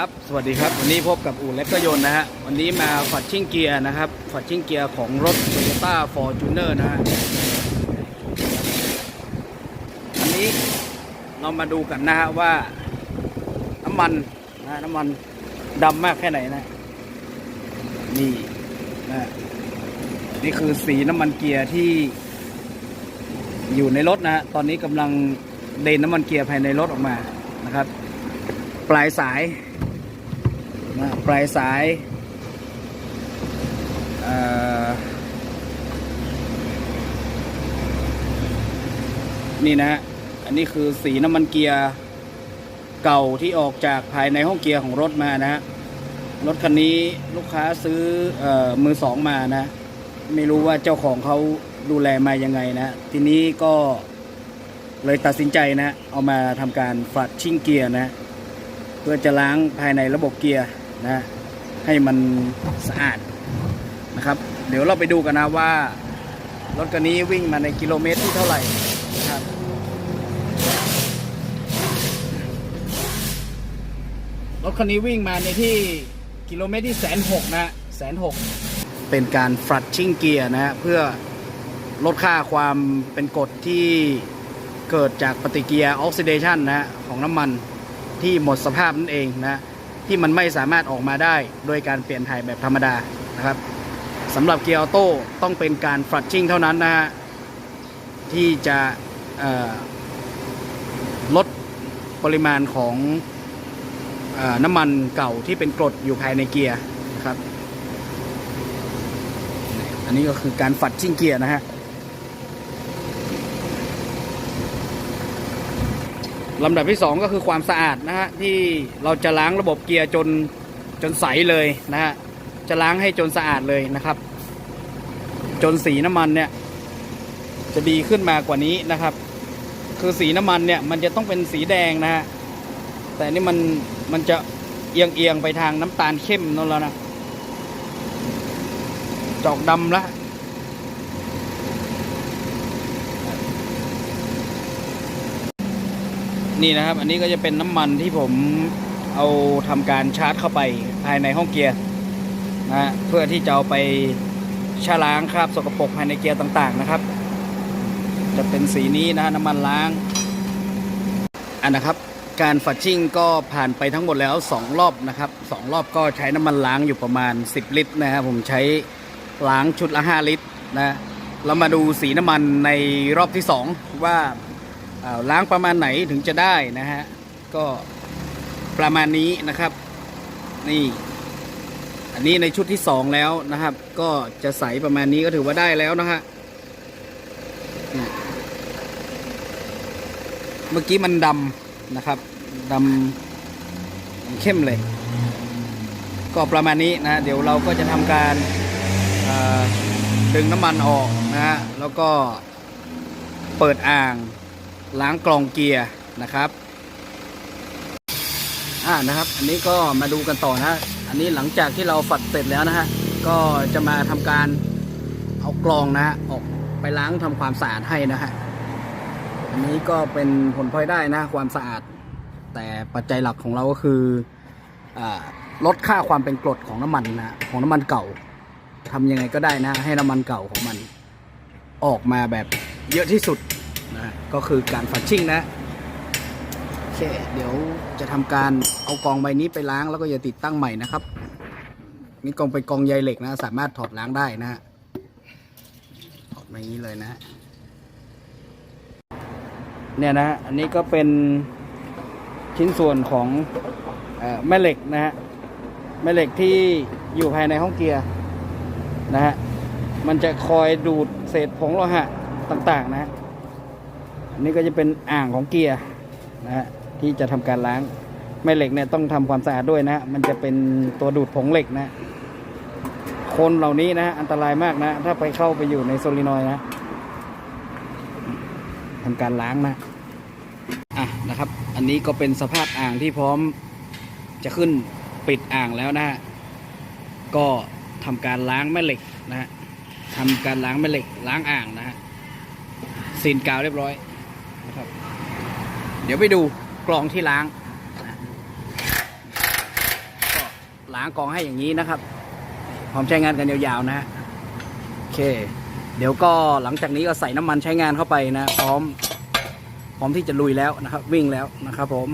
ครับ สวัสดีครับ วันนี้พบกับอู่เล็กก็ยนนะฮะ วันนี้มาฝัดชิ่งเกียร์นะครับ ฝัดชิ่งเกียร์ของรถ Toyota Fortuner นะฮะอันนี้เรามาดูกันนะฮะว่าน้ำมันนะน้ำมันดำมากแค่ไหนนะ นี่นะนี่คือสีน้ำมันเกียร์ที่อยู่ในรถนะฮะ ตอนนี้กำลังเดนน้ำมันเกียร์ภายในรถออกมานะครับ ปลายสาย นะปลายสายนี่นะฮะอันนี้คือสีน้ำมันเกียร์เก่าที่ออกจากภายในห้องเกียร์ของรถมานะฮะรถคันนี้ลูกค้าซื้อเออมือสองมานะ ไม่รู้ว่าเจ้าของเขาดูแลมายังไงนะ ทีนี้ก็เลยตัดสินใจนะ เอามาทำการฝัดชิ่งเกียร์นะ เพื่อจะล้างภายในระบบเกียร์ นะให้มันสะอาดนะครับ เดี๋ยวเราไปดูกันนะว่ารถคันนี้วิ่งมาในกิโลเมตรที่เท่าไหร่นะครับรถคันนี้วิ่งมาในที่กิโลเมตรที่แสนหกนะแสนหกเป็นการฟลัดชิ่งเกียร์นะฮะเพื่อลดค่าความเป็นกรดที่เกิดจากปฏิกิริยาออกซิเดชันนะฮะของน้ำมันที่หมดสภาพนั่นเองนะ ที่มันไม่สามารถออกมาได้ โดยการเปลี่ยนถ่ายแบบธรรมดานะครับสำหรับเกียร์ออโต้ต้องเป็นการฟลัดชิ่งเท่านั้นนะฮะที่จะลดปริมาณของเอ่อน้ำมันเก่าที่เป็นกรดอยู่ภายในเกียร์นะครับ อันนี้ก็คือการฝัดชิ่งเกียร์นะฮะ ลำดับที่สองก็คือความสะอาดนะฮะที่เราจะล้างระบบเกียร์จนจนใสเลยนะฮะจะล้างให้จนสะอาดเลยนะครับ จนสีน้ำมันเนี่ย จะดีขึ้นมากว่านี้นะครับ คือสีน้ำมันเนี่ยมันจะต้องเป็นสีแดงนะฮะแต่นี่มันมันจะเอียงเอียงไปทางน้ำตาลเข้มนั่นแล้วนะจอกดำละ นี่นะครับ อันนี้ก็จะเป็นน้ำมันที่ผมเอาทำการชาร์จเข้าไปภายในห้องเกียร์นะเพื่อที่จะเอาไปชะล้างคราบสกปรกภายในเกียร์ต่างๆนะครับ จะเป็นสีนี้นะน้ำมันล้างอันนะครับ การฝัดชิ่งก็ผ่านไปทั้งหมดแล้ว 2 รอบนะครับสองรอบก็ใช้น้ำมันล้างอยู่ประมาณ 10 ลิตรนะครับผมใช้ล้างชุดละ 5 ลิตรนะเรามาดูสีน้ำมันในรอบที่ 2 ว่า ล้างประมาณไหนถึงจะได้นะฮะ ก็ประมาณนี้นะครับ นี่ อันนี้ในชุดที่2แล้วนะครับ ก็จะใสประมาณนี้ก็ถือว่าได้แล้วนะฮะเมื่อกี้มันดำนะครับดำเข้มเลย ก็ประมาณนี้นะ เดี๋ยวเราก็จะทำการดึงน้ำมันออกนะฮะแล้วก็เปิดอ่าง ล้างกรองเกียร์นะครับอ่านะครับ อันนี้ก็มาดูกันต่อนะฮะอันนี้หลังจากที่เราฝัดเสร็จแล้วนะฮะก็จะมาทำการเอากรองนะฮะออกไปล้างทำความสะอาดให้นะฮะอันนี้ก็เป็นผลพลอยได้นะความสะอาด แต่ปัจจัยหลักของเราก็คืออลดค่าความเป็นกรดของน้ำมันนะของน้ำมันเก่าทำยังไงก็ได้นะ ให้น้ำมันเก่าของมัน ออกมาแบบเยอะที่สุด นะก็คือการฝัดชิ่งนะโอเคเดี๋ยวจะทำการเอากองใบนี้ไปล้างแล้วก็จะติดตั้งใหม่นะครับ นี่กองไปนกองใยเหล็กนะ สามารถถอดล้างได้นะฮะถอดมาอย่างนี้เลยนะเนี่ยนะฮะอันนี้ก็เป็นชิ้นส่วนของอแม่เหล็กนะฮะแม่เหล็กที่อยู่ภายในห้องเกียร์นะฮะมันจะคอยดูดเศษผงโลหะต่างๆนะฮะ นนี้ก็จะเป็นอ่างของเกียร์นะฮะที่จะทำการล้างแม่เหล็กเนี่ยต้องทำความสะอาดด้วยนะฮะมันจะเป็นตัวดูดผงเหล็กนะ คนเหล่านี้นะฮะอันตรายมากนะ ถ้าไปเข้าไปอยู่ในโซลินอยนะทำการล้างนะอะนะครับ อันนี้ก็เป็นสภาพอ่างที่พร้อมจะขึ้นปิดอ่างแล้วนะฮะก็ทำการล้างแม่เหล็กนะฮะทำการล้างแม่เหล็กล้างอ่างนะฮะซีนกาวเรียบร้อย นะครับ เดี๋ยวไปดูกรองที่ล้างก็ล้างกองให้อย่างนี้นะครับพร้อมใช้งานกันยาวๆนะฮะโอเค เดี๋ยวก็หลังจากนี้ก็ใส่น้ำมันใช้งานเข้าไปนะ พร้อม พร้อมที่จะลุยแล้วนะครับ วิ่งแล้วนะครับผม